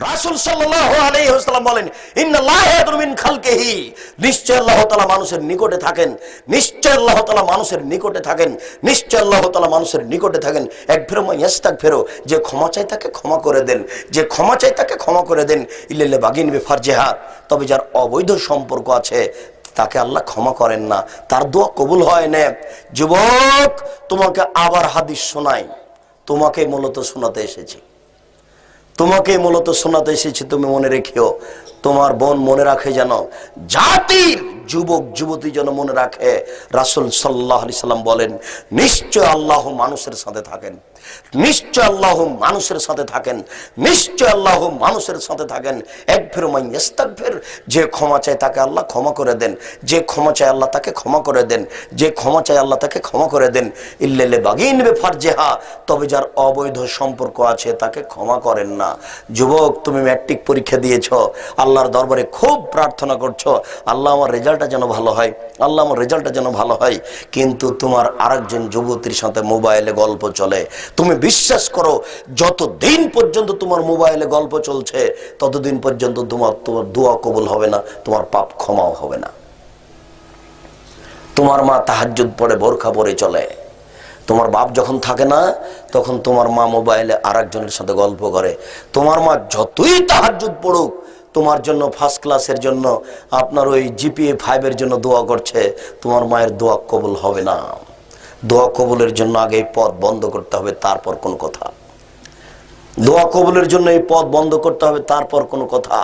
রাসূল সাল্লাল্লাহু আলাইহি ওয়াসাল্লাম বলেন, ইন্নাল্লাহ ইয়াদুর মিন খালকিহি। নিশ্চয় আল্লাহ তাআলা মানুষের নিকটে থাকেন। নিশ্চয় আল্লাহ তাআলা মানুষের নিকটে থাকেন। নিশ্চয় আল্লাহ তাআলা মানুষের নিকটে থাকেন। এক ইয়াস্তাক ফেরো যে ক্ষমা চাই তাকে ক্ষমা করে দেন। যে ক্ষমা চাই তাকে ক্ষমা করে দেন। ইল্লাল্লাহ বাগিন বেফারজেহা তবে যার অবৈধ সম্পর্ক আছে, তাকে আল্লাহ ক্ষমা করেন না। তার দোয়া কবুল হয় না। যুবক, তোমাকে আবার হাদিস শোনাই। তোমাকে মূলত শোনাতে এসেছি। তোমাকে মূলত শোনাতে এসেছি তুমি মনে রেখেও। তোমার বোন মনে রাখে যেন জাতির যুবক, যুবতী যেন মনে রাখে, রাসুল সাল্লাহ আলি সাল্লাম বলেন, নিশ্চয় আল্লাহ মানুষের সাথে থাকেন। নিশ্চয় আল্লাহ মানুষের সাথে থাকেন। নিশ্চয় আল্লাহ মানুষের সাথে থাকেন। এক ফের মাইস্তাক ফের যে ক্ষমা চায় তাকে আল্লাহ ক্ষমা করে দেন। যে ক্ষমা চায় আল্লাহ তাকে ক্ষমা করে দেন। যে ক্ষমা চায় আল্লাহ তাকে ক্ষমা করে দেন। ইল্লেলে বাগিন বেফার জেহা তবে যার অবৈধ সম্পর্ক আছে তাকে ক্ষমা করেন না। যুবক, তুমি ম্যাট্রিক পরীক্ষা দিয়েছ, আল্লাহর দরবারে খুব প্রার্থনা করছ। আল্লাহ আমার রেজাল্টটা যেন ভালো হয়, আল্লাহ আমার রেজাল্টটা যেন ভালো হয়, কিন্তু তোমার আরেকজন যুবতীর সাথে মোবাইলে গল্প চলে। তুমি বিশ্বাস করো যত দিন পর্যন্ত তোমার মোবাইলে গল্প চলছে, ততদিন পর্যন্ত তোমার তোমার দোয়া কবুল হবে না, তোমার পাপ ক্ষমাও হবে না। তোমার মা তাহাজ্জুদ পড়ে, বোরখা পরে চলে। তোমার বাপ যখন থাকে না, তখন তোমার মা মোবাইলে আরেকজনের সাথে গল্প করে। তোমার মা যতই তাহাজ্জুদ পড়ুক তোমার জন্য ফার্স্ট ক্লাসের জন্য আপনার ওই জিপিএ ফাইভের জন্য দোয়া করছে, তোমার মায়ের দোয়া কবুল হবে না। দোয়া কবুলের জন্য আগে এই পথ বন্ধ করতে হবে, তারপর কোন কথা। দোয়া কবুলের জন্য এই পথ বন্ধ করতে হবে, তারপর কোন কথা।